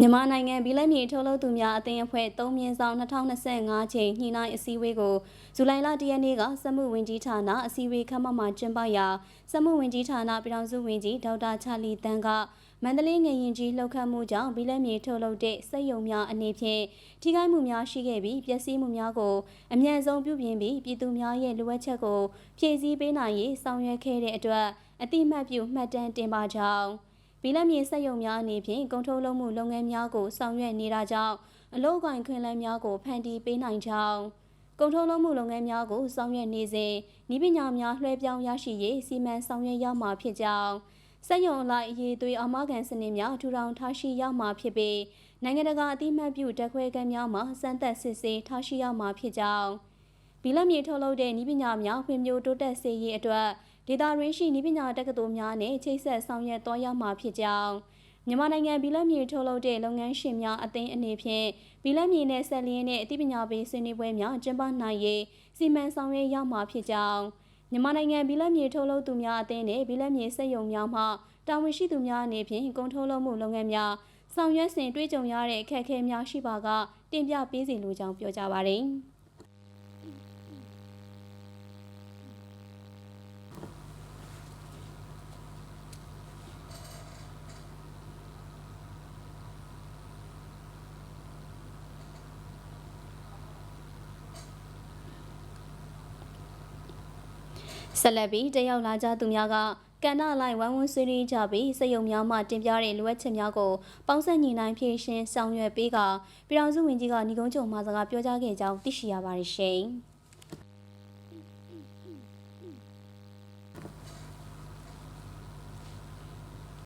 မြန်မာနိုင်ငံပြည်လက်မြေထုတ်လုပ်သူများအသင်းအဖွဲ့3မြင်းဆောင်2025ချိန်ညှိနှိုင်းအစည်းအဝေးကိုဇူလိုင်လ10ရက်နေ့ကစက်မှုဝင်ကြီးဌာနအစည်းအဝေးခန်းမမှာကျင်းပရာစက်မှုဝင်ကြီးဌာနပြည်ထောင်စုဝင်ကြီးဒေါက်တာချာလီတန်းကမန္တလေးငရင်ကြီးလှုပ်ခတ်မှုကြောင့်ပြည်လက်မြေထုတ်လုပ်တဲ့စက်ယုံများအနေဖြင့်ထိခိုက်မှုများရှိခဲ့ပြီးပျက်စီးမှုများကိုအမြန်ဆုံးပြုပြင်ပြီးပြည်သူများရဲ့လိုအပ်ချက်ကိုဖြည့်ဆည်းပေးနိုင်ရေးဆောင်ရွက်ခဲ့တဲ့အတွက်အတိမတ်ပြုမှတ်တမ်းတင်ပါကြောင်း ဘီလက်မြေစက်ရုံများအနေဖြင့်ကုန်ထုတ်လုပ်မှုလုပ်ငန်းများကိုဆောင်ရွက်နေတာကြောင့်အလုပ်ကိုင်ခွင့်လန်းများကိုဖန်တီးပေးနိုင်ကြောင်းကုန်ထုတ်လုပ်မှုလုပ်ငန်းများကိုဆောင်ရွက်နေစဉ်ဤပညာများလွှဲပြောင်းရရှိရေးစီမံဆောင်ရွက်ရမှာဖြစ်ကြောင်းစက်ရုံအလိုက်အရေးသွေးအမကန်စနစ်များထူထောင်ထားရှိရမှာဖြစ်ပြီးနိုင်ငံတကာအသိမှတ်ပြုတက်ခွဲကမ်းများမှာစမ်းသပ်စစ်ဆေးထားရှိရမှာဖြစ်ကြောင်းဘီလက်မြေထုတ်လုပ်တဲ့ဤပညာများဖွံ့ဖြိုးတိုးတက်စေရေးအတွက် ဒေတာရင်းရှိဤပညာတက္ကသိုလ်များနဲ့ချိတ်ဆက်ဆောင်ရွက်သွားရမှာဖြစ်ကြောင်းမြန်မာနိုင်ငံဘီလက်မြေထုတ်လုပ်တဲ့လုပ်ငန်းရှင်များအသင်းအနေဖြင့်ဘီလက်မြေနဲ့ဆက်လျင်းတဲ့အသိပညာပေးဆွေးနွေးပွဲများကျင်းပနိုင်ရေးစီမံဆောင်ရွက်ရမှာဖြစ်ကြောင်းမြန်မာနိုင်ငံဘီလက်မြေထုတ်လုပ်သူများအသင်းနဲ့ဘီလက်မြေစက်ရုံများမှတာဝန်ရှိသူများအနေဖြင့်ကုန်ထုတ်လုပ်မှုလုပ်ငန်းများဆောင်ရွက်စဉ်တွေ့ကြုံရတဲ့အခက်အခဲများရှိပါကတင်ပြပေးစီလိုကြောင်းပြောကြပါရစေ။ ဆက်လက်ပြီးတက်ရောက်လာကြသူများကကန္နာလိုက်ဝိုင်းဝန်းဆွေးနွေးကြပြီးစက်ရုံများမှတင်ပြတဲ့လိုအပ်ချက်များကိုပေါင်းစပ်ညီနိုင်ဖြည့်ရှင်းဆောင်ရွက်ပေးကပြည်ထောင်စုဝန်ကြီးကညီကုန်းချုပ်မှစကားပြောကြားခဲ့ကြောင်းသိရှိရပါတယ်ရှင်။